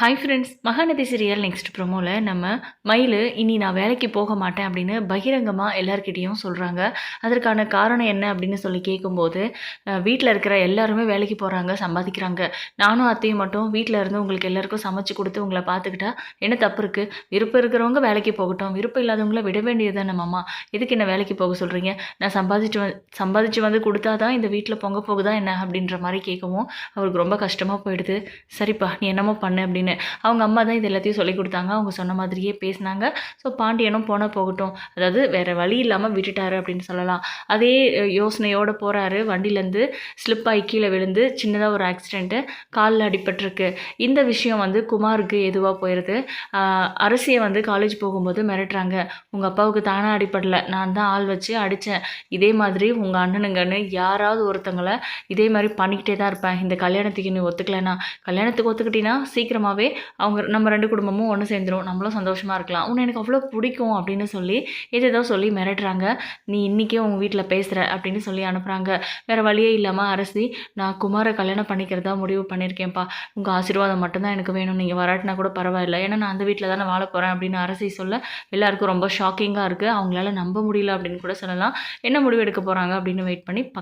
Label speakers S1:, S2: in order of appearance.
S1: Hi friends Mahanadi serial next ப்ரோமோவில் நம்ம மயில் இனி நான் வேலைக்கு போக மாட்டேன் அப்படின்னு பகிரங்கமாக எல்லார்கிட்டேயும் சொல்கிறாங்க அதற்கான காரணம் என்ன அப்படின்னு சொல்லி கேட்கும்போது வீட்டில் இருக்கிற எல்லாருமே வேலைக்கு போகிறாங்க சம்பாதிக்கிறாங்க. நானும் அத்தையும் மட்டும் வீட்டில் இருந்து உங்களுக்கு எல்லாருக்கும் சமைச்சு கொடுத்து உங்களை பார்த்துக்கிட்டா என்ன தப்பு இருக்குது விருப்பம் இருக்கிறவங்க வேலைக்கு போகட்டும். விருப்பம் இல்லாதவங்கள விட வேண்டியது தானே மாமா? எதுக்கு என்ன வேலைக்கு போக சொல்கிறீங்க நான் சம்பாதிச்சு வந்து சம்பாதிச்சு வந்து கொடுத்தா தான் இந்த வீட்டில் பொங்க போகுதா என்ன? அப்படின்ற மாதிரி கேட்கவும் அவருக்கு ரொம்ப கஷ்டமாக போயிடுது. சரிப்பா நீ என்னமோ பண்ணு அப்படின்னு அவங்க அம்மா தான் இது எல்லாத்தையும் சொல்லி கொடுத்தாங்க. அவங்க சொன்ன மாதிரியே பேசினாங்க. ஸோ பாண்டியனும் போனால் போகட்டும். அதாவது வேறு வழி இல்லாமல் விட்டுட்டாரு அப்படின்னு சொல்லலாம். அதே யோசனையோடு போகிறாரு வண்டியிலேருந்து ஸ்லிப் ஆகி கீழே விழுந்து சின்னதாக ஒரு ஆக்சிடெண்ட்டு காலில் அடிபட்டிருக்கு. இந்த விஷயம் வந்து குமாருக்கு எதுவாக போயிடுது அரசியை வந்து காலேஜ் போகும்போது மிரட்டுறாங்க. உங்கள் அப்பாவுக்கு தானாக அடிப்படல நான் தான் ஆள் வச்சு அடித்தேன் இதே மாதிரி உங்கள் அண்ணனுங்கன்னு யாராவது ஒருத்தங்களை இதே மாதிரி பண்ணிக்கிட்டே தான் இருப்பேன். இந்த கல்யாணத்துக்கு நீ ஒத்துக்கலைன்னா. கல்யாணத்துக்கு ஒத்துக்கிட்டீங்கன்னா சீக்கிரமாகவே அவங்க நம்ம ரெண்டு குடும்பமும் ஒன்று சேர்ந்துரும் நம்மளும் சந்தோஷமாக இருக்கலாம். உன்னை எனக்கு அவ்வளோ பிடிக்கும் அப்படின்னு சொல்லி ஏதேதோ சொல்லி மிரட்டுறாங்க. நீ இன்றைக்கே உங்கள் வீட்டில் பேசுகிற அப்படின்னு சொல்லி அனுப்புகிறாங்க வேறு வழியே இல்லாமல் அரசி நான் குமாரை கல்யாணம் பண்ணிக்கிறதா முடிவு பண்ணியிருக்கேன்ப்பா உங்கள் ஆசீர்வாதம் மட்டும்தான் எனக்கு வேணும். நீங்கள் வராட்டினா கூட பரவாயில்ல. ஏன்னா நான் அந்த வீட்டில் தானே வாழ போகிறேன் அப்படின்னு அரசி சொல்ல எல்லாருக்கும் ரொம்ப ஷாக்கிங்காக இருக்குது அவங்களால நம்ப முடியல அப்படின்னு கூட சொல்லலாம். என்ன முடிவு எடுக்க போகிறாங்க அப்படின்னு வெயிட் பண்ணி பார்க்கலாம்